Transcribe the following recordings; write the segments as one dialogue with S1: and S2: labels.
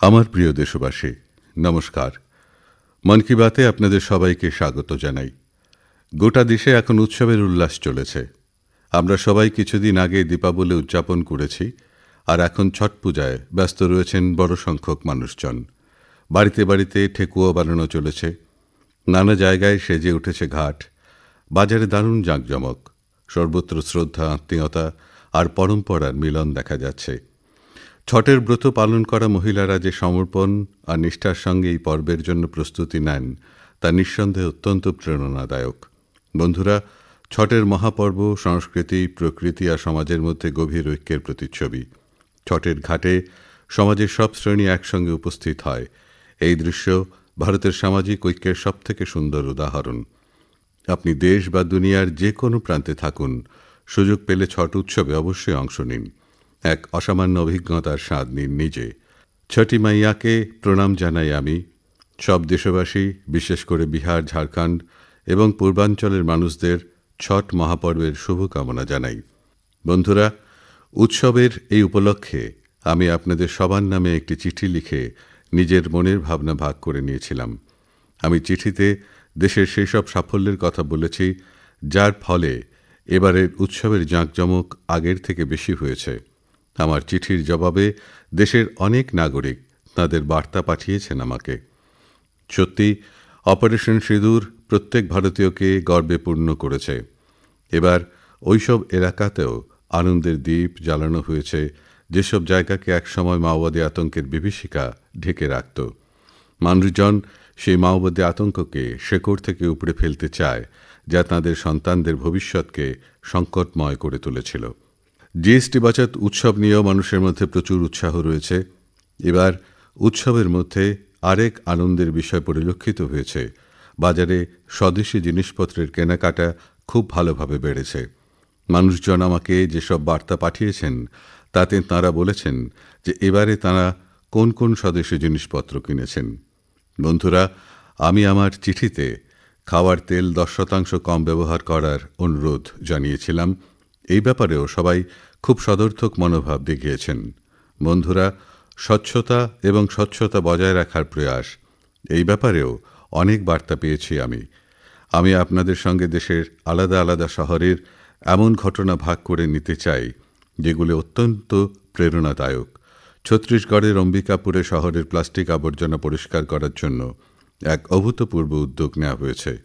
S1: আমার প্রিয় দেশবাসী, নমস্কার। মন কি বাতে আপনাদের সবাইকে স্বাগত জানাই। গোটা দেশে এখন উৎসবের উল্লাস চলেছে। আমরা সবাই কিছুদিন আগে দীপাবলি উদযাপন করেছি আর এখন ছট পূজায় ব্যস্ত রয়েছেন বড় সংখ্যক মানুষজন। বাড়িতে বাড়িতে ঠেকুয়া বানানো চলেছে। নানা জায়গায় সেজে উঠেছে ঘাট। বাজারে দারুণ জাঁকজমক। সর্বত্র শ্রদ্ধা, আত্মীয়তা আর পরম্পরার মিলন দেখা যাচ্ছে। ছটের ব্রত পালন করা মহিলারা যে সমর্পণ আর নিষ্ঠার সঙ্গে এই পর্বের জন্য প্রস্তুতি নেন, তা নিঃসন্দেহে অত্যন্ত প্রেরণাদায়ক। বন্ধুরা, ছটের মহাপর্ব সংস্কৃতি, প্রকৃতি আর সমাজের মধ্যে গভীর ঐক্যের প্রতিচ্ছবি। ছটের ঘাটে সমাজের সব শ্রেণি একসঙ্গে উপস্থিত হয়। এই দৃশ্য ভারতের সামাজিক ঐক্যের সবথেকে সুন্দর উদাহরণ। আপনি দেশ বা দুনিয়ার যে কোনো প্রান্তে থাকুন, সুযোগ পেলে ছট উৎসবে অবশ্যই অংশ নিন। এক অসামান্য অভিজ্ঞতার স্বাদ নিন নিজে। ছটি মাইয়াকে প্রণাম জানাই আমি। সব দেশবাসী, বিশেষ করে বিহার, ঝাড়খণ্ড এবং পূর্বাঞ্চলের মানুষদের ছট মহাপর্বের শুভকামনা জানাই। বন্ধুরা, উৎসবের এই উপলক্ষে আমি আপনাদের সবার নামে একটি চিঠি লিখে নিজের মনের ভাবনা ভাগ করে নিয়েছিলাম। আমি চিঠিতে দেশের সেই সব সাফল্যের কথা বলেছি, যার ফলে এবারের উৎসবের জাঁকজমক আগের থেকে বেশি হয়েছে। আমার চিঠির জবাবে দেশের অনেক নাগরিক তাদের বার্তা পাঠিয়েছেন আমাকে। সত্যি, অপারেশন সিঁদুর প্রত্যেক ভারতীয়কে গর্বে পূর্ণ করেছে। এবার ওইসব এলাকাতেও আনন্দের দ্বীপ জ্বালানো হয়েছে, যেসব জায়গাকে একসময় মাওবাদী আতঙ্কের বিভীষিকা ঢেকে রাখত। মানুষজন সেই মাওবাদী আতঙ্ককে শেকড় থেকে উপড়ে ফেলতে চায়, যা তাঁদের সন্তানদের ভবিষ্যৎকে সংকটময় করে তুলেছিল। জিএসটি বাচাত উৎসব নিয়েও মানুষের মধ্যে প্রচুর উৎসাহ রয়েছে। এবার উৎসবের মধ্যে আরেক আনন্দের বিষয় পরিলক্ষিত হয়েছে। বাজারে স্বদেশি জিনিসপত্রের কেনাকাটা খুব ভালোভাবে বেড়েছে। মানুষজন আমাকে যেসব বার্তা পাঠিয়েছেন, তাতে তাঁরা বলেছেন যে এবারে তাঁরা কোন কোন স্বদেশি জিনিসপত্র কিনেছেন। বন্ধুরা, আমি আমার চিঠিতে খাওয়ার তেল দশ শতাংশ কম ব্যবহার করার অনুরোধ জানিয়েছিলাম। এই ব্যাপারেও সবাই খুব সদর্থক মনোভাব দেখিয়েছেন। বন্ধুরা, স্বচ্ছতা এবং স্বচ্ছতা বজায় রাখার প্রয়াস, এই ব্যাপারেও অনেক বার্তা পেয়েছি আমি। আমি আপনাদের সঙ্গে দেশের আলাদা আলাদা শহরের এমন ঘটনা ভাগ করে নিতে চাই, যেগুলি অত্যন্ত প্রেরণাদায়ক। ছত্তিশগড়ের অম্বিকাপুরে শহরের প্লাস্টিক আবর্জনা পরিষ্কার করার জন্য এক অভূতপূর্ব উদ্যোগ নেওয়া হয়েছে।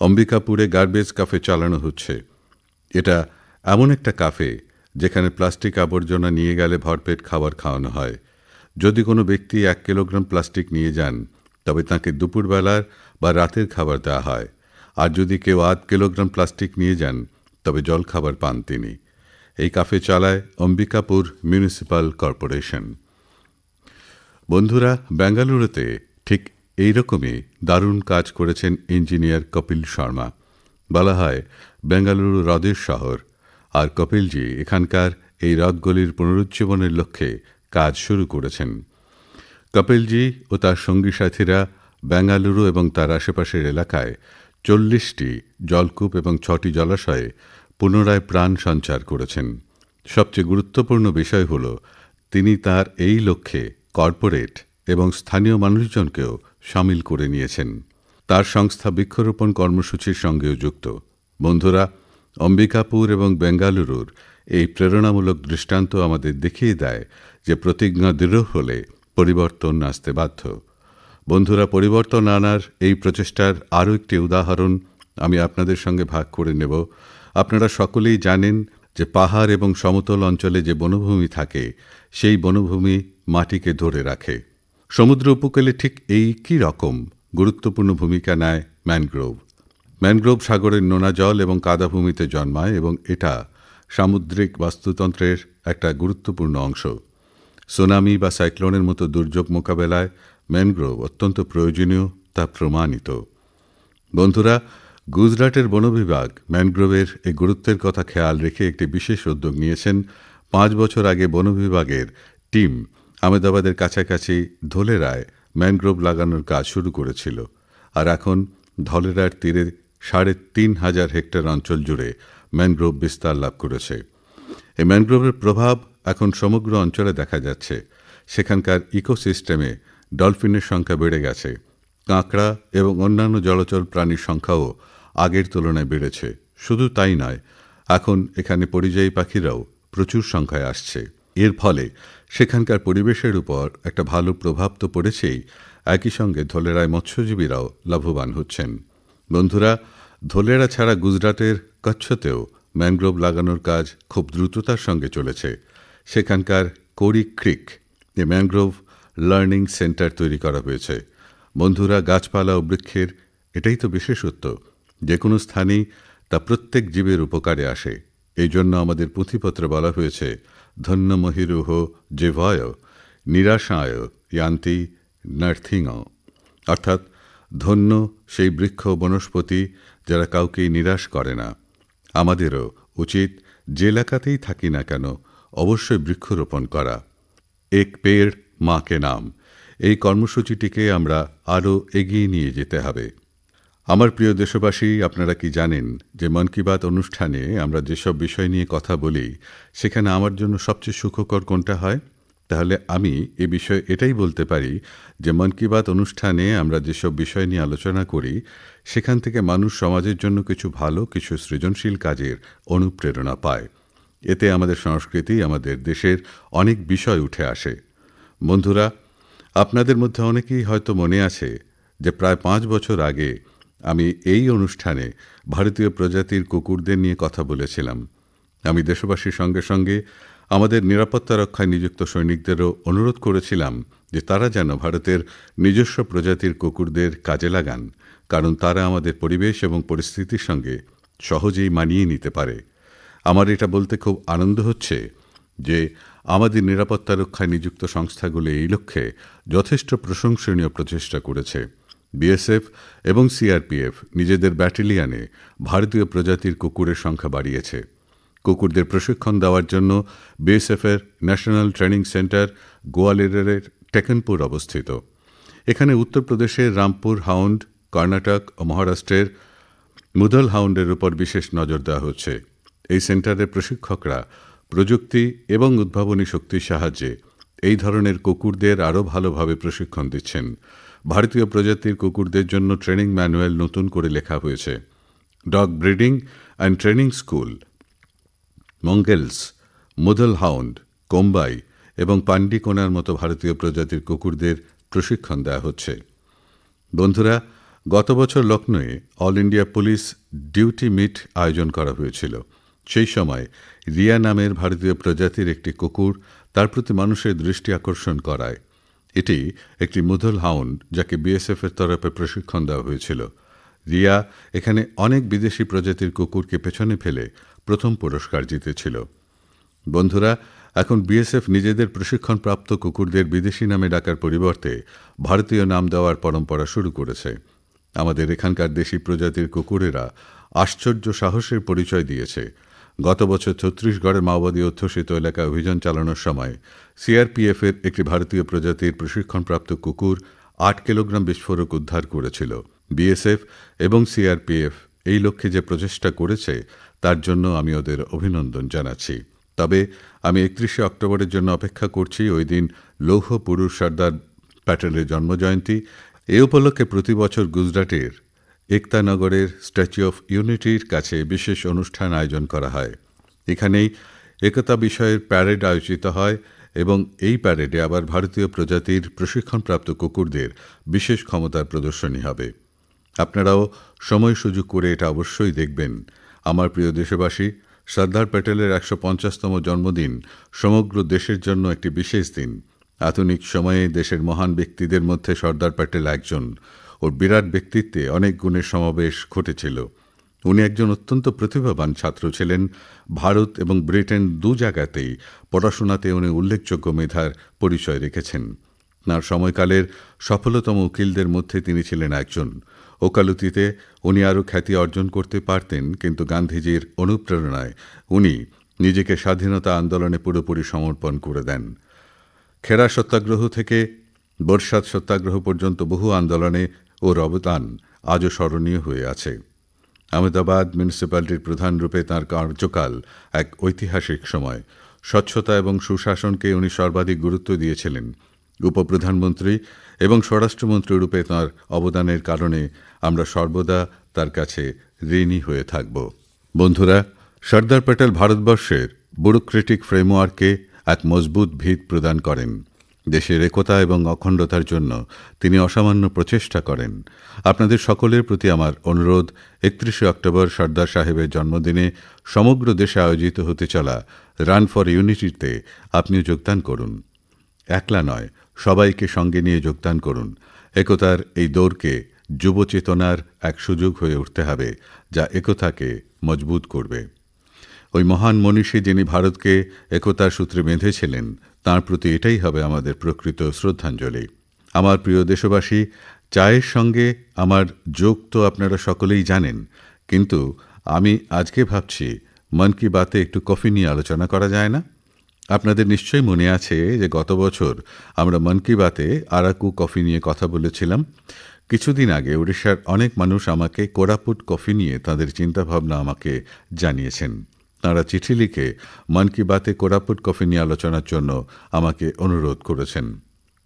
S1: অম্বিকাপুরে গার্বেজ কাফে চালানো হচ্ছে। এটা এমন একটা কাফে যেখানে প্লাস্টিক আবর্জনা নিয়ে গেলে ভরপেট খাবার খাওয়ানো হয়। যদি কোনো ব্যক্তি এক কিলোগ্রাম প্লাস্টিক নিয়ে যান, তবে তাকে দুপুরবেলার বা রাতের খাবার দেওয়া হয়। আর যদি কেউ আধ কিলোগ্রাম প্লাস্টিক নিয়ে যান, তবে জল খাবার পান তিনি। এই কাফে চালায় অম্বিকাপুর মিউনিসিপ্যাল কর্পোরেশন। বন্ধুরা, বেঙ্গালুরুতে ঠিক এই রকমই দারুণ কাজ করেছেন ইঞ্জিনিয়ার কপিল শর্মা। বলা হয়, বেঙ্গালুরু হ্রদের শহর। আর কপিলজি এখানকার এই হ্রদগুলির পুনরুজ্জীবনের লক্ষ্যে কাজ শুরু করেছেন। কপিলজি ও তার সঙ্গী সাথীরা বেঙ্গালুরু এবং তার আশেপাশের এলাকায় চল্লিশটি জলকূপ এবং ছটি জলাশয়ে পুনরায় প্রাণ সঞ্চার করেছেন। সবচেয়ে গুরুত্বপূর্ণ বিষয় হল, তিনি তার এই লক্ষ্যে কর্পোরেট এবং স্থানীয় মানুষজনকেও সামিল করে নিয়েছেন। তার সংস্থা বৃক্ষরোপণ কর্মসূচির সঙ্গেও যুক্ত। বন্ধুরা অম্বিকাপুর এবং বেঙ্গালুরুর এই প্রেরণামূলক দৃষ্টান্ত আমাদের দেখিয়ে দেয় যে প্রতিজ্ঞা দৃঢ় হলে পরিবর্তন আসতে বাধ্য। বন্ধুরা, পরিবর্তন আনার এই প্রচেষ্টার আরও একটি উদাহরণ আমি আপনাদের সঙ্গে ভাগ করে নেব। আপনারা সকলেই জানেন যে পাহাড় এবং সমতল অঞ্চলে যে বনভূমি থাকে, সেই বনভূমি মাটিকে ধরে রাখে। সমুদ্র উপকূলে ঠিক এই কী রকম গুরুত্বপূর্ণ ভূমিকা নেয় ম্যানগ্রোভ? ম্যানগ্রোভ সাগরের নোনা জল এবং কাদাভূমিতে জন্মায় এবং এটা সামুদ্রিক বাস্তুতন্ত্রের একটা গুরুত্বপূর্ণ অংশ। সুনামি বা সাইক্লোনের মতো দুর্যোগ মোকাবেলায় ম্যানগ্রোভ অত্যন্ত প্রয়োজনীয়, তা প্রমাণিত। বন্ধুরা, গুজরাটের বন বিভাগ ম্যানগ্রোভের এই গুরুত্বের কথা খেয়াল রেখে একটি বিশেষ উদ্যোগ নিয়েছেন পাঁচ বছর আগে বন বিভাগের টিম আহমেদাবাদের কাছাকাছি ধোলেরায় ম্যানগ্রোভ লাগানোর কাজ শুরু করেছিল। আর এখন ধলেরার তীরে সাড়ে তিন হাজার হেক্টর অঞ্চল জুড়ে ম্যানগ্রোভ বিস্তার লাভ করেছে। এই ম্যানগ্রোভের প্রভাব এখন সমগ্র অঞ্চলে দেখা যাচ্ছে। সেখানকার ইকোসিস্টেমে ডলফিনের সংখ্যা বেড়ে গেছে। কাঁকড়া এবং অন্যান্য জলচর প্রাণীর সংখ্যাও আগের তুলনায় বেড়েছে। শুধু তাই নয়, এখন এখানে পরিযায়ী পাখিরাও প্রচুর সংখ্যায় আসছে। এর ফলে সেখানকার পরিবেশের উপর একটা ভালো প্রভাব তো পড়েছেই। একই সঙ্গে ধলেরায় মৎস্যজীবীরাও লাভবান হচ্ছেন। বন্ধুরা ধলেরা ছাড়া গুজরাটের কচ্ছতেও ম্যানগ্রোভ লাগানোর কাজ খুব দ্রুততার সঙ্গে চলেছে। সেখানকার কোরি ক্রিক, এ ম্যানগ্রোভ লার্নিং সেন্টার তৈরি করা হয়েছে। বন্ধুরা, গাছপালা ও বৃক্ষের এটাই তো বিশেষত্ব। যে কোনো স্থানেই তা প্রত্যেক জীবের উপকারে আসে। এই জন্য আমাদের পুঁথিপত্রে বলা হয়েছে, ধন্য মহিরুহ যে ভয় নিরাশায় ইয়ান্তি নার্থিং অর্থাৎ, ধন্য সেই বৃক্ষ বনস্পতি যারা কাউকেই নিরাশ করে না, আমাদেরও উচিত যে এলাকাতেই থাকি না কেন, অবশ্যই বৃক্ষরোপণ করা। এক পেড় মাকে নাম। এই কর্মসূচিটিকে আমরা আরও এগিয়ে নিয়ে যেতে হবে। আমার প্রিয় দেশবাসী, আপনারা কি জানেন যে মন কি বাত অনুষ্ঠানে আমরা যেসব বিষয় নিয়ে কথা বলি, সেখানে আমার জন্য সবচেয়ে সুখকর কোনটা হয়? তাহলে আমি এ বিষয়ে এটাই বলতে পারি যে মন কি বাত অনুষ্ঠানে আমরা যেসব বিষয় নিয়ে আলোচনা করি, সেখান থেকে মানুষ সমাজের জন্য কিছু ভালো, কিছু সৃজনশীল কাজের অনুপ্রেরণা পায়। এতে আমাদের সংস্কৃতি, আমাদের দেশের অনেক বিষয় উঠে আসে। বন্ধুরা, আপনাদের মধ্যে অনেকেই হয়তো মনে আছে যে প্রায় পাঁচ বছর আগে আমি এই অনুষ্ঠানে ভারতীয় প্রজাতির কুকুরদের নিয়ে কথা বলেছিলাম। আমি দেশবাসীর সঙ্গে সঙ্গে আমাদের নিরাপত্তা রক্ষায় নিযুক্ত সৈনিকদেরও অনুরোধ করেছিলাম যে তারা যেন ভারতের নিজস্ব প্রজাতির কুকুরদের কাজে লাগান, কারণ তারা আমাদের পরিবেশ এবং পরিস্থিতির সঙ্গে সহজেই মানিয়ে নিতে পারে। আমার এটা বলতে খুব আনন্দ হচ্ছে যে আমাদের নিরাপত্তা রক্ষায় নিযুক্ত সংস্থাগুলি এই লক্ষ্যে যথেষ্ট প্রশংসনীয় প্রচেষ্টা করেছে। বিএসএফ এবং সিআরপিএফ নিজেদের ব্যাটেলিয়ানে ভারতীয় প্রজাতির কুকুরের সংখ্যা বাড়িয়েছে। কুকুরদের প্রশিক্ষণ দেওয়ার জন্য বিএসএফের ন্যাশনাল ট্রেনিং সেন্টার গোয়ালিয়রের টেকনপুর অবস্থিত। এখানে উত্তরপ্রদেশের রামপুর হাউন্ড, কর্ণাটক ও মহারাষ্ট্রের মুদল হাউন্ডের উপর বিশেষ নজর দেওয়া হচ্ছে। এই সেন্টারের প্রশিক্ষকরা প্রযুক্তি এবং উদ্ভাবনী শক্তির সাহায্যে এই ধরনের কুকুরদের আরও ভালোভাবে প্রশিক্ষণ দিচ্ছেন। ভারতীয় প্রজাতির কুকুরদের জন্য ট্রেনিং ম্যানুয়াল নতুন করে লেখা হয়েছে। Dog breeding and training school মঙ্গেলস Mudhol hound, Kombai এবং পান্ডিকোনার মতো ভারতীয় প্রজাতির কুকুরদের প্রশিক্ষণ দেওয়া হচ্ছে। বন্ধুরা, গত বছর লখনৌয়ে all India police duty meet আয়োজন করা হয়েছিল। সেই সময় রিয়া নামের ভারতীয় প্রজাতির একটি কুকুর তার প্রতি মানুষের দৃষ্টি আকর্ষণ করায়। এটি একটি মুধল হাউন্ড যাকে বিএসএফের তরফে প্রশিক্ষণ দেওয়া হয়েছিল। রিয়া এখানে অনেক বিদেশি প্রজাতির কুকুরকে পেছনে ফেলে প্রথম পুরস্কার জিতেছিল। বন্ধুরা, এখন বিএসএফ নিজেদের প্রশিক্ষণপ্রাপ্ত কুকুরদের বিদেশি নামে ডাকার পরিবর্তে ভারতীয় নাম দেওয়ার পরম্পরা শুরু করেছে। আমাদের এখানকার দেশি প্রজাতির কুকুরেরা আশ্চর্য সাহসের পরিচয় দিয়েছে। গত বছর ছত্তিশগড়ের মাওবাদী অধ্যুষিত এলাকায় অভিযান চালানোর সময় সিআরপিএফের একটি ভারতীয় প্রজাতির প্রশিক্ষণপ্রাপ্ত কুকুর আট কিলোগ্রাম বিস্ফোরক উদ্ধার করেছিল। বিএসএফ এবং সিআরপিএফ এই লক্ষ্যে যে প্রচেষ্টা করেছে তার জন্য আমি ওদের অভিনন্দন জানাচ্ছি। তবে আমি একত্রিশে অক্টোবরের জন্য অপেক্ষা করছি ওই দিন লৌহ পুরুষ সর্দার প্যাটেলের জন্মজয়ন্তী। এ উপলক্ষে প্রতি বছর গুজরাটের একতানগরের স্ট্যাচু অফ ইউনিটির কাছে বিশেষ অনুষ্ঠান আয়োজন করা হয়। এখানেই একতা বিষয়ের প্যারেড আয়োজিত হয় এবং এই প্যারেডে আবার ভারতীয় প্রজাতির প্রশিক্ষণপ্রাপ্ত কুকুরদের বিশেষ ক্ষমতার প্রদর্শনী হবে। আপনারাও সময় সুযোগ করে এটা অবশ্যই দেখবেন। আমার প্রিয় দেশবাসী, সর্দার প্যাটেলের একশো পঞ্চাশতম জন্মদিন সমগ্র দেশের জন্য একটি বিশেষ দিন। আধুনিক সময়ে দেশের মহান ব্যক্তিদের মধ্যে সর্দার প্যাটেল একজন। ওর বিরাট ব্যক্তিত্বে অনেক গুণের সমাবেশ ঘটেছিল। উনি একজন অত্যন্ত প্রতিভাবান ছাত্র ছিলেন। ভারত এবং ব্রিটেন দু জায়গাতেই পড়াশোনাতে উনি উল্লেখযোগ্য মেধার পরিচয় রেখেছেন। তাঁর সময়কালের সফলতম উকিলদের মধ্যে তিনি ছিলেন একজন। ওকালতিতে উনি আরও খ্যাতি অর্জন করতে পারতেন, কিন্তু গান্ধীজির অনুপ্রেরণায় উনি নিজেকে স্বাধীনতা আন্দোলনে পুরোপুরি সমর্পণ করে দেন। খেরা সত্যাগ্রহ থেকে বর্ষাত সত্যাগ্রহ পর্যন্ত বহু আন্দোলনে ওর অবদান আজও স্মরণীয় হয়ে আছে। আহমেদাবাদ মিউনিসিপ্যালিটির প্রধান রূপে তাঁর কার্যকাল এক ঐতিহাসিক সময়। স্বচ্ছতা এবং সুশাসনকে উনি সর্বাধিক গুরুত্ব দিয়েছিলেন। উপপ্রধানমন্ত্রী এবং স্বরাষ্ট্রমন্ত্রী রূপে তাঁর অবদানের কারণে আমরা সর্বদা তার কাছে ঋণী হয়ে থাকব। বন্ধুরা, সর্দার প্যাটেল ভারতবর্ষের ব্যুরোক্রেটিক ফ্রেমওয়ার্ককে এক মজবুত ভিত প্রদান করেন। দেশের একতা এবং অখণ্ডতার জন্য তিনি অসামান্য প্রচেষ্টা করেন। আপনাদের সকলের প্রতি আমার অনুরোধ, একত্রিশে অক্টোবর সর্দার সাহেবের জন্মদিনে সমগ্র দেশে আয়োজিত হতে চলা রান ফর ইউনিটিতে আপনিও যোগদান করুন। একলা নয় সবাইকে সঙ্গে নিয়ে যোগদান করুন। একতার এই দৌড়কে যুব চেতনার এক সুযোগ হয়ে উঠতে হবে, যা একতাকে মজবুত করবে। ওই মহান মনীষী যিনি ভারতকে একতার সূত্রে বেঁধেছিলেন, তাঁর প্রতি এটাই হবে আমাদের প্রকৃত শ্রদ্ধাঞ্জলি। আমার প্রিয় দেশবাসী, চায়ের সঙ্গে আমার যোগ তো আপনারা সকলেই জানেন, কিন্তু আমি আজকে ভাবছি, মন কি বাতে একটু কফি নিয়ে আলোচনা করা যায় না? আপনাদের নিশ্চয়ই মনে আছে যে গত বছর আমরা মন কি বাতে আরাকু কফি নিয়ে কথা বলেছিলাম। কিছুদিন আগে উড়িষ্যার অনেক মানুষ আমাকে কোরাপুট কফি নিয়ে তাদের চিন্তাভাবনা আমাকে জানিয়েছেন। তাঁরা চিঠি লিখে মন কি বাতে কোরাপুট কফি নিয়ে আলোচনার জন্য আমাকে অনুরোধ করেছেন।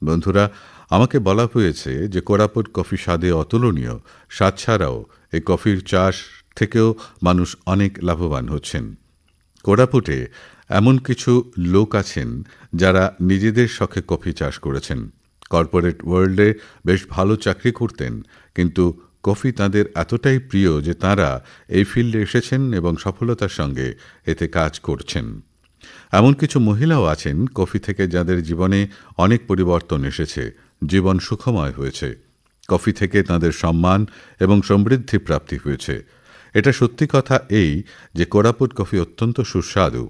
S1: বন্ধুরা, আমাকে বলা হয়েছে যে কোরাপুট কফি স্বাদে অতুলনীয়, স্বাদ ছাড়াও এই কফির চাষ থেকেও মানুষ অনেক লাভবান হচ্ছেন। কোরাপুটে এমন কিছু লোক আছেন যারা নিজেদের শখে কফি চাষ করেছেন। কর্পোরেট ওয়ার্ল্ডে বেশ ভালো চাকরি করতেন, কিন্তু কফি তাদের এতটাই প্রিয় যে তাঁরা এই ফিল্ডে এসেছেন এবং সফলতার সঙ্গে এতে কাজ করছেন। এমন কিছু মহিলাও আছেন কফি থেকে যাদের জীবনে অনেক পরিবর্তন এসেছে, জীবন সুখময় হয়েছে। কফি থেকে তাদের সম্মান এবং সমৃদ্ধি প্রাপ্তি হয়েছে। এটা সত্যি কথা এই যে কোরাপুট কফি অত্যন্ত সুস্বাদু।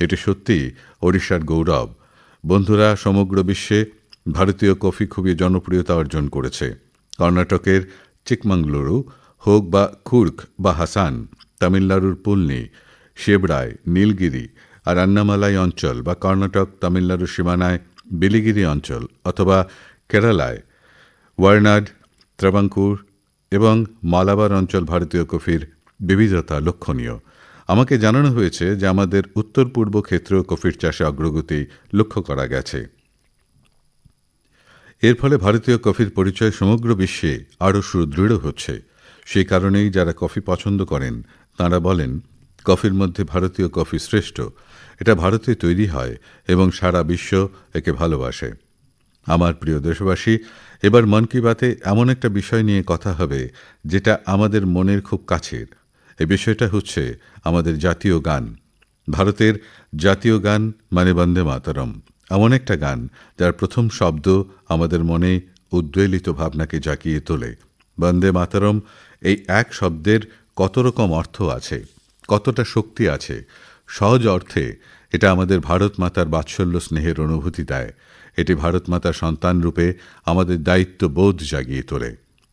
S1: এটি সত্যি ওড়িশার গৌরব। বন্ধুরা, সমগ্র বিশ্বে ভারতীয় কফি খুবই জনপ্রিয়তা অর্জন করেছে। কর্ণাটকের চিকমাঙ্গলুরু, হোক বা খুর্ক বা হাসান, তামিলনাড়ুর পুলনি শেবড়ায় নীলগিরি আর আন্নামালাই অঞ্চল বা কর্ণাটক, তামিলনাড়ুর সীমানায় বিলিগিরি অঞ্চল অথবা কেরালায় ওয়ার্নাড, ত্রাবাঙ্কুর এবং মালাবার অঞ্চল ভারতীয় কফির বিবিধতা লক্ষণীয়। আমাকে জানানো হয়েছে যে আমাদের উত্তর পূর্ব ক্ষেত্রেও কফির চাষে অগ্রগতি লক্ষ্য করা গেছে। এর ফলে ভারতীয় কফির পরিচয় সমগ্র বিশ্বে আরও সুদৃঢ় হচ্ছে। সেই কারণেই যারা কফি পছন্দ করেন, তাঁরা বলেন, কফির মধ্যে ভারতীয় কফি শ্রেষ্ঠ। এটা ভারতে তৈরি হয় এবং সারা বিশ্ব একে ভালোবাসে। আমার প্রিয় দেশবাসী, এবার মন কি বাতে এমন একটা বিষয় নিয়ে কথা হবে, যেটা আমাদের মনের খুব কাছের। এই বিষয়টা হচ্ছে আমাদের জাতীয় গান। ভারতের জাতীয় গান মানে বন্দে মাতরম। এমন একটা গান যার প্রথম শব্দ আমাদের মনে উদ্বেলিত ভাবনাকে জাগিয়ে তোলে। বন্দে মাতরম এই এক শব্দের কত রকম অর্থ আছে, কতটা শক্তি আছে? সহজ অর্থে এটা আমাদের ভারত মাতার বাৎসল্য স্নেহের অনুভূতি দেয়। এটি ভারত মাতার সন্তান রূপে আমাদের দায়িত্ববোধ জাগিয়ে তোলে।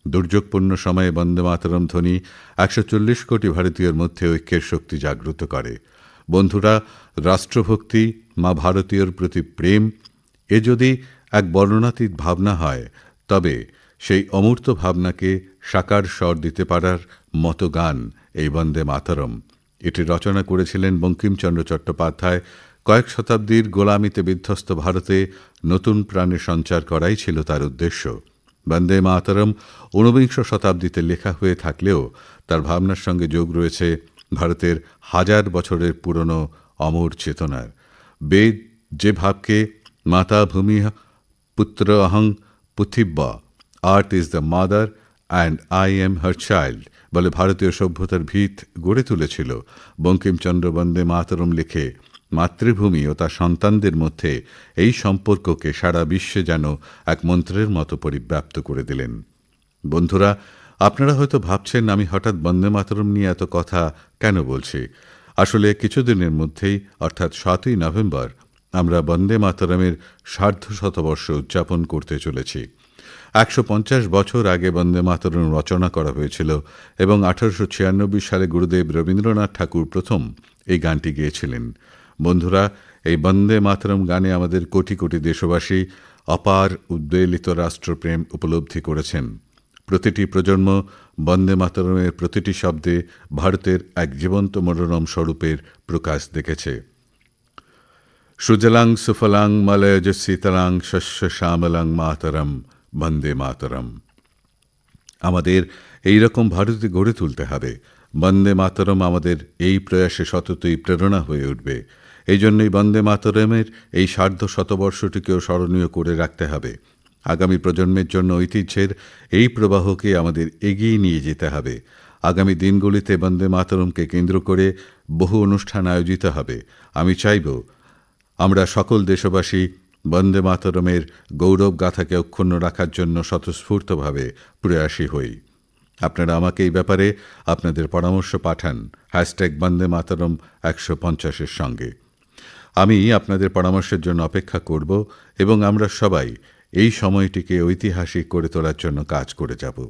S1: দুর্যোগপূর্ণ সময়ে বন্দে মাতরম ধ্বনি একশো চল্লিশ কোটি ভারতীয়র মধ্যে ঐক্যের শক্তি জাগ্রত করে। বন্ধুরা, রাষ্ট্রভক্তি, মা ভারতীয়র প্রতি প্রেম, এ যদি এক বর্ণনাতীত ভাবনা হয়, তবে সেই অমূর্ত ভাবনাকে সাকার স্বর দিতে পারার মতো গান এই বন্দে মাতরম। এটি রচনা করেছিলেন বঙ্কিমচন্দ্র চট্টোপাধ্যায়। কয়েক শতাব্দীর গোলামিতে বিধ্বস্ত ভারতে নতুন প্রাণে সঞ্চার করাই ছিল তার উদ্দেশ্য। বন্দে মাতরম ঊনবিংশ শতাব্দীতে লেখা হয়ে থাকলেও তার ভাবনার সঙ্গে যোগ রয়েছে ভারতের হাজার বছরের পুরনো অমর চেতনার। বেদ যে ভাবকে মাতা ভূমি পুত্র অহং পুথিব্বা earth is the mother and I am her child বলে ভারতীয় সভ্যতার ভিত গড়ে তুলেছিল। বঙ্কিমচন্দ্র বন্দে মাতরম লিখে মাতৃভূমি ও তার সন্তানদের মধ্যে এই সম্পর্ককে সারা বিশ্বে যেন এক মন্ত্রের মতো পরিব্যাপ্ত করে দিলেন। বন্ধুরা, আপনারা হয়তো ভাবছেন আমি হঠাৎ বন্দে মাতরম নিয়ে এত কথা কেন বলছি? আসলে কিছুদিনের মধ্যেই, অর্থাৎ সাতই নভেম্বর, আমরা বন্দে মাতরমের সার্ধ শতবর্ষ উদযাপন করতে চলেছি। একশো পঞ্চাশ বছর আগে বন্দে মাতরম রচনা করা হয়েছিল এবং আঠারোশো ছিয়ানব্বই সালে গুরুদেব রবীন্দ্রনাথ ঠাকুর প্রথম এই গানটি গেয়েছিলেন। বন্ধুরা, এই বন্দে মাতরম গানে আমাদের কোটি কোটি দেশবাসী অপার উদ্বেলিত রাষ্ট্রপ্রেম উপলব্ধি করেছেন। প্রতিটি প্রজন্ম বন্দে মাতরমের প্রতিটি শব্দে ভারতের এক জীবন্ত মনোরম স্বরূপের প্রকাশ দেখেছে। সুজলাং সুফলাং মলয়জ শীতলাং শস্য শ্যামলাং মাতরম, বন্দে মাতরম। আমাদের এই রকম ভারতে গড়ে তুলতে হবে। বন্দে মাতরম আমাদের এই প্রয়াসে সততই প্রেরণা হয়ে উঠবে। এই জন্যই বন্দে মাতরমের এই সার্ধ শতবর্ষটিকেও স্মরণীয় করে রাখতে হবে। আগামী প্রজন্মের জন্য ঐতিহ্যের এই প্রবাহকে আমাদের এগিয়ে নিয়ে যেতে হবে। আগামী দিনগুলিতে বন্দে মাতরমকে কেন্দ্র করে বহু অনুষ্ঠান আয়োজিত হবে। আমি চাইব, আমরা সকল দেশবাসী বন্দে মাতরমের গৌরব গাথাকে অক্ষুণ্ণ রাখার জন্য স্বতঃস্ফূর্তভাবে প্রয়াসী হই। আপনারা আমাকে এই ব্যাপারে আপনাদের পরামর্শ পাঠান। হ্যাশট্যাগ বন্দে মাতরম একশো পঞ্চাশের সঙ্গে। আমি আপনাদের পরামর্শের জন্য অপেক্ষা করব এবং আমরা সবাই এই সময়টিকে ঐতিহাসিক করে তোলার জন্য কাজ করে যাব।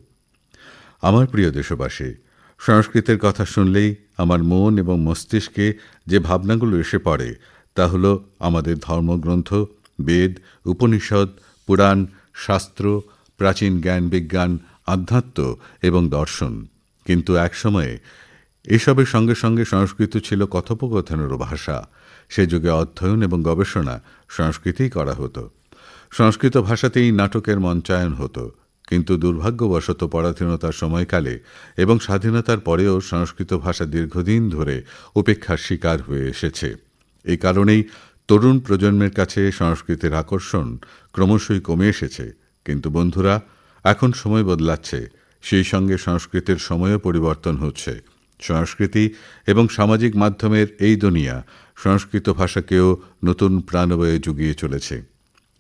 S1: আমার প্রিয় দেশবাসী, সংস্কৃতের কথা শুনলেই আমার মন এবং মস্তিষ্কে যে ভাবনাগুলো এসে পড়ে তা হল আমাদের ধর্মগ্রন্থ, বেদ, উপনিষদ, পুরাণ, শাস্ত্র, প্রাচীন জ্ঞান বিজ্ঞান, আধ্যাত্ম এবং দর্শন। কিন্তু একসময়ে এসবের সঙ্গে সঙ্গে সংস্কৃত ছিল কথোপকথনেরও ভাষা। সে যুগে অধ্যয়ন এবং গবেষণা সংস্কৃতেই করা হতো। সংস্কৃত ভাষাতেই নাটকের মঞ্চায়ন হতো, কিন্তু দুর্ভাগ্যবশত পরাধীনতার সময়কালে এবং স্বাধীনতার পরেও সংস্কৃত ভাষা দীর্ঘদিন ধরে উপেক্ষার শিকার হয়ে এসেছে। এই কারণেই তরুণ প্রজন্মের কাছে সংস্কৃতির আকর্ষণ ক্রমশই কমে এসেছে, কিন্তু বন্ধুরা, এখন সময় বদলাচ্ছে, সেই সঙ্গে সংস্কৃতের সময়ও পরিবর্তন হচ্ছে। সংস্কৃতি এবং সামাজিক মাধ্যমের এই দুনিয়া সংস্কৃত ভাষাকেও নতুন প্রাণবয়ে জুগিয়ে চলেছে।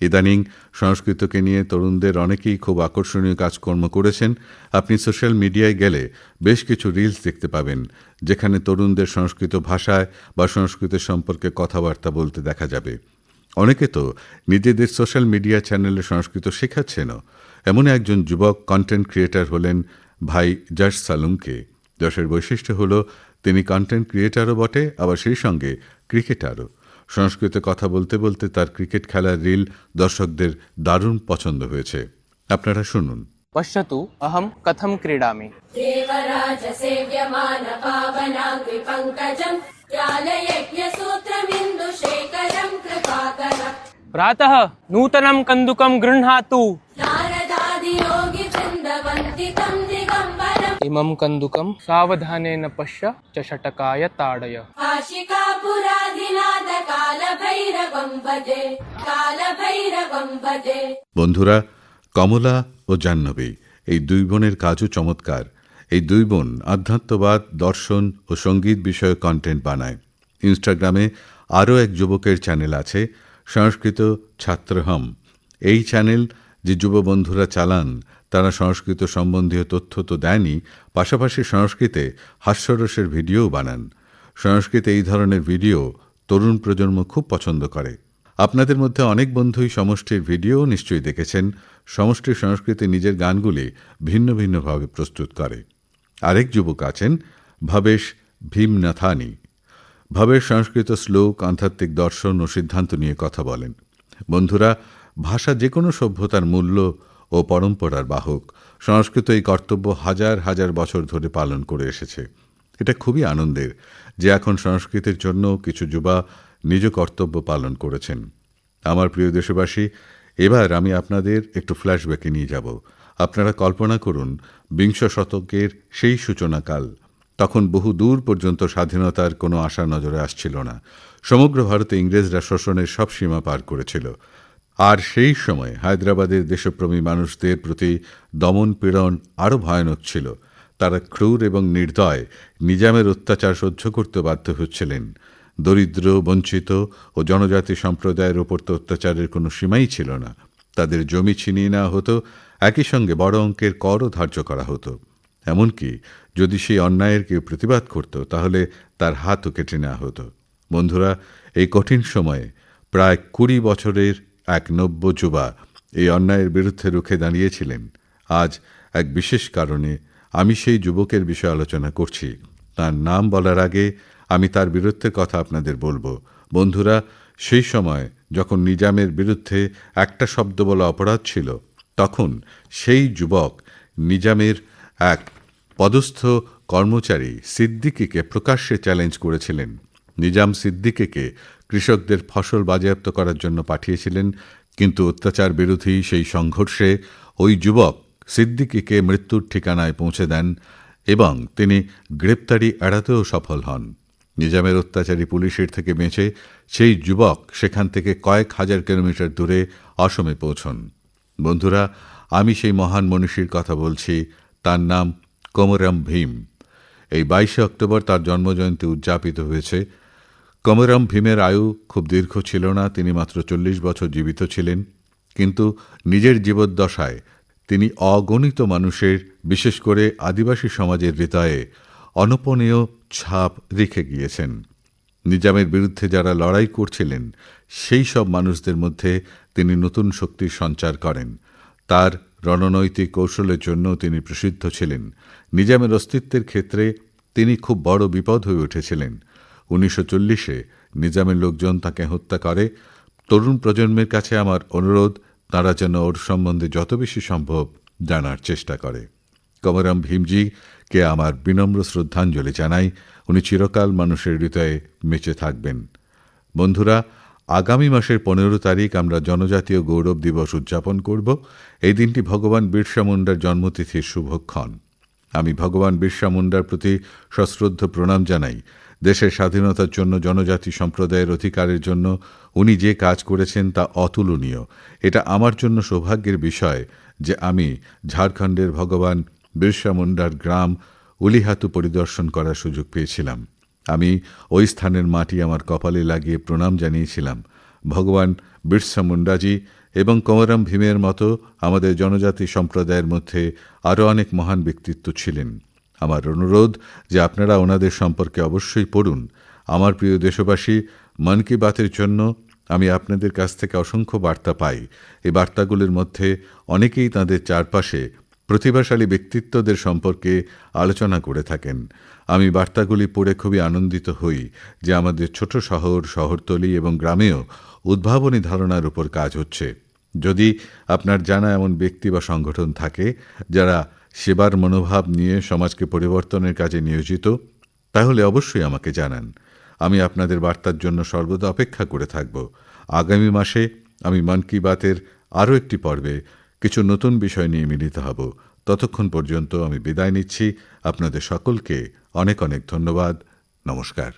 S1: ইদানিং সংস্কৃতকে নিয়ে তরুণদের অনেকেই খুব আকর্ষণীয় কাজকর্ম করেছেন। আপনি সোশ্যাল মিডিয়ায় গেলে বেশ কিছু রিলস দেখতে পাবেন, যেখানে তরুণদের সংস্কৃত ভাষায় বা সংস্কৃতের সম্পর্কে কথাবার্তা বলতে দেখা যাবে। অনেকে তো নিজেদের সোশ্যাল মিডিয়া চ্যানেলে সংস্কৃত শেখাচ্ছেনও। এমন একজন যুবক কন্টেন্ট ক্রিয়েটার হলেন ভাই যশ সালুমকে। যশের বৈশিষ্ট্য হল তিনি কন্টেন্ট ক্রিয়েটারও বটে আবার সেই সঙ্গে ক্রিকেটারও সংস্কৃতে কথা বলতে বলতে তার ক্রিকেট খেলার রিল দর্শকদের দারুণ পছন্দ হয়েছে আপনারা শুনুন
S2: पश्यतु अहं कथं क्रीडामि
S3: देवराजसेव्यमानपावनाग्रिपङ्कजम् ज्ञानयज्ञसूत्रमिन्दुशेखरम् कृपाकरम्
S2: प्रातः नूतनं कन्दुकं गृह्णातु
S3: नारदादियोगिवृन्दवन्दितम्
S2: ইমাম কন্দুকম সাবধানেন
S3: পশ্য চ ষটকায় তাড়য়
S1: বন্ধুরা, কমলা ও জাহ্নবী, এই দুই বোনের কাজও চমৎকার। এই দুই বোন আধ্যাত্মবাদ, দর্শন ও সংগীত বিষয়ে কন্টেন্ট বানায়। ইনস্টাগ্রামে আরও এক যুবকের চ্যানেল আছে, সংস্কৃত ছাত্রহম। এই চ্যানেল যে যুব বন্ধুরা চালান তারা সংস্কৃত সম্বন্ধীয় তথ্য তো দেয়নি, পাশাপাশি সংস্কৃতে হাস্যরসের ভিডিও বানান। সংস্কৃতে এই ধরনের ভিডিও তরুণ প্রজন্ম খুব পছন্দ করে। আপনাদের মধ্যে অনেক বন্ধুই সমষ্টির ভিডিও নিশ্চয়ই দেখেছেন। সমষ্টির সংস্কৃতি নিজের গানগুলি ভিন্ন ভিন্নভাবে প্রস্তুত করে। আরেক যুবক আছেন, ভবেশ ভীমনাথানি। ভবেশ সংস্কৃত শ্লোক, আধ্যাত্মিক দর্শন ও সিদ্ধান্ত নিয়ে কথা বলেন। বন্ধুরা, ভাষা যে কোনো সভ্যতার মূল্য ও পরম্পরার বাহক। সংস্কৃত এই কর্তব্য হাজার হাজার বছর ধরে পালন করে এসেছে। এটা খুবই আনন্দের যে এখন সংস্কৃতির জন্য কিছু যুবা নিজ কর্তব্য পালন করেছেন। আমার প্রিয় দেশবাসী, এবার আমি আপনাদের একটু ফ্ল্যাশব্যাকে নিয়ে যাব। আপনারা কল্পনা করুন, বিংশ শতকের সেই সূচনাকাল, তখন বহু দূর পর্যন্ত স্বাধীনতার কোনো আশা নজরে আসছিল না। সমগ্র ভারতে ইংরেজরা শোষণের সব সীমা পার করেছিল। আর সেই সময় হায়দ্রাবাদের দেশপ্রেমী মানুষদের প্রতি দমন পীড়ন আরও ভয়ানক ছিল। তারা ক্রূর এবং নির্দয় নিজামের অত্যাচার সহ্য করতে বাধ্য হচ্ছিলেন। দরিদ্র, বঞ্চিত ও জনজাতি সম্প্রদায়ের ওপর তো অত্যাচারের কোনো সীমাই ছিল না। তাদের জমি ছিনিয়ে নেওয়া হতো, একই সঙ্গে বড় অঙ্কের করও ধার্য করা হতো। এমনকি যদি সেই অন্যায়ের কেউ প্রতিবাদ করত, তাহলে তার হাতও কেটে নেওয়া হতো। বন্ধুরা, এই কঠিন সময়ে প্রায় কুড়ি বছরের এক নব্য যুবা এই অন্যায়ের বিরুদ্ধে রুখে দাঁড়িয়েছিলেন। আজ এক বিশেষ কারণে আমি সেই যুবকের বিষয়ে আলোচনা করছি। তার নাম বলার আগে আমি তার বিরুদ্ধে কথা আপনাদের বলব। বন্ধুরা, সেই সময় যখন নিজামের বিরুদ্ধে একটা শব্দ বলা অপরাধ ছিল, তখন সেই যুবক নিজামের এক পদস্থ কর্মচারী সিদ্দিকিকে প্রকাশ্যে চ্যালেঞ্জ করেছিলেন। নিজাম সিদ্দিকিকে কৃষকদের ফসল বাজেয়াপ্ত করার জন্য পাঠিয়েছিলেন, কিন্তু অত্যাচার বিরোধী সেই সংঘর্ষে ওই যুবক সিদ্দিকিকে মৃত্যুর ঠিকানায় পৌঁছে দেন এবং তিনি গ্রেপ্তারি এড়াতেও সফল হন। নিজামের অত্যাচারী পুলিশের থেকে বেঁচে সেই যুবক সেখান থেকে কয়েক হাজার কিলোমিটার দূরে অসমে পৌঁছন। বন্ধুরা, আমি সেই মহান মনীষীর কথা বলছি, তার নাম কোমরাম ভীম। এই বাইশে অক্টোবর তার জন্মজয়ন্তী উদযাপিত হয়েছে। কমরাম ভীমের আয়ু খুব দীর্ঘ ছিল না, তিনি মাত্র চল্লিশ বছর জীবিত ছিলেন, কিন্তু নিজের জীবদ্দশায় তিনি অগণিত মানুষের, বিশেষ করে আদিবাসী সমাজের হৃদয়ে অনপনীয় ছাপ রেখে গিয়েছেন। নিজামের বিরুদ্ধে যারা লড়াই করছিলেন, সেই সব মানুষদের মধ্যে তিনি নতুন শক্তির সঞ্চার করেন। তার রণনৈতিক কৌশলের জন্য তিনি প্রসিদ্ধ ছিলেন। নিজামের অস্তিত্বের ক্ষেত্রে তিনি খুব বড় বিপদ হয়ে উঠেছিলেন। উনিশশো চল্লিশে নিজামের লোকজন তাকে হত্যা করে। তরুণ প্রজন্মের কাছে আমার অনুরোধ, তারা যেন ওর সম্বন্ধে যত বেশি সম্ভব জানার চেষ্টা করে। কমরাম ভীমজি কে আমার বিনম্র শ্রদ্ধাঞ্জলি জানাই। উনি চিরকাল মানুষের হৃদয়ে বেঁচে থাকবেন। বন্ধুরা, আগামী মাসের পনেরো তারিখ আমরা জনজাতীয় গৌরব দিবস উদযাপন করব। এই দিনটি ভগবান বিরসা মুন্ডার জন্মতিথির শুভক্ষণ। আমি ভগবান বিরসা মুন্ডার প্রতি সশ্রদ্ধ প্রণাম জানাই। দেশের স্বাধীনতার জন্য, জনজাতি সম্প্রদায়ের অধিকারের জন্য উনি যে কাজ করেছেন তা অতুলনীয়। এটা আমার জন্য সৌভাগ্যের বিষয় যে আমি ঝাড়খণ্ডের ভগবান বিরসা মুন্ডার গ্রাম উলিহাতু পরিদর্শন করার সুযোগ পেয়েছিলাম। আমি ওই স্থানের মাটি আমার কপালে লাগিয়ে প্রণাম জানিয়েছিলাম। ভগবান বিরসা মুন্ডাজি এবং কমরাম ভীমের মতো আমাদের জনজাতি সম্প্রদায়ের মধ্যে আরও অনেক মহান ব্যক্তিত্ব ছিলেন। আমার অনুরোধ যে আপনারা ওনাদের সম্পর্কে অবশ্যই পড়ুন। আমার প্রিয় দেশবাসী, মন কি বাতের জন্য আমি আপনাদের কাছ থেকে অসংখ্য বার্তা পাই। এই বার্তাগুলির মধ্যে অনেকেই তাদের চারপাশে প্রতিভাশালী ব্যক্তিত্বদের সম্পর্কে আলোচনা করে থাকেন। আমি বার্তাগুলি পড়ে খুবই আনন্দিত হই যে আমাদের ছোট শহর, শহরতলি এবং গ্রামেও উদ্ভাবনী ধারণার উপর কাজ হচ্ছে। যদি আপনার জানা এমন ব্যক্তি বা সংগঠন থাকে যারা সেবার মনোভাব নিয়ে সমাজকে পরিবর্তনের কাজে নিয়োজিত, তাহলে অবশ্যই আমাকে জানান। আমি আপনাদের বার্তার জন্য সর্বদা অপেক্ষা করে থাকব। আগামী মাসে আমি মন কি বাতের আরও একটি পর্বে কিছু নতুন বিষয় নিয়ে মিলিত হব। ততক্ষণ পর্যন্ত আমি বিদায় নিচ্ছি। আপনাদের সকলকে অনেক অনেক ধন্যবাদ। নমস্কার।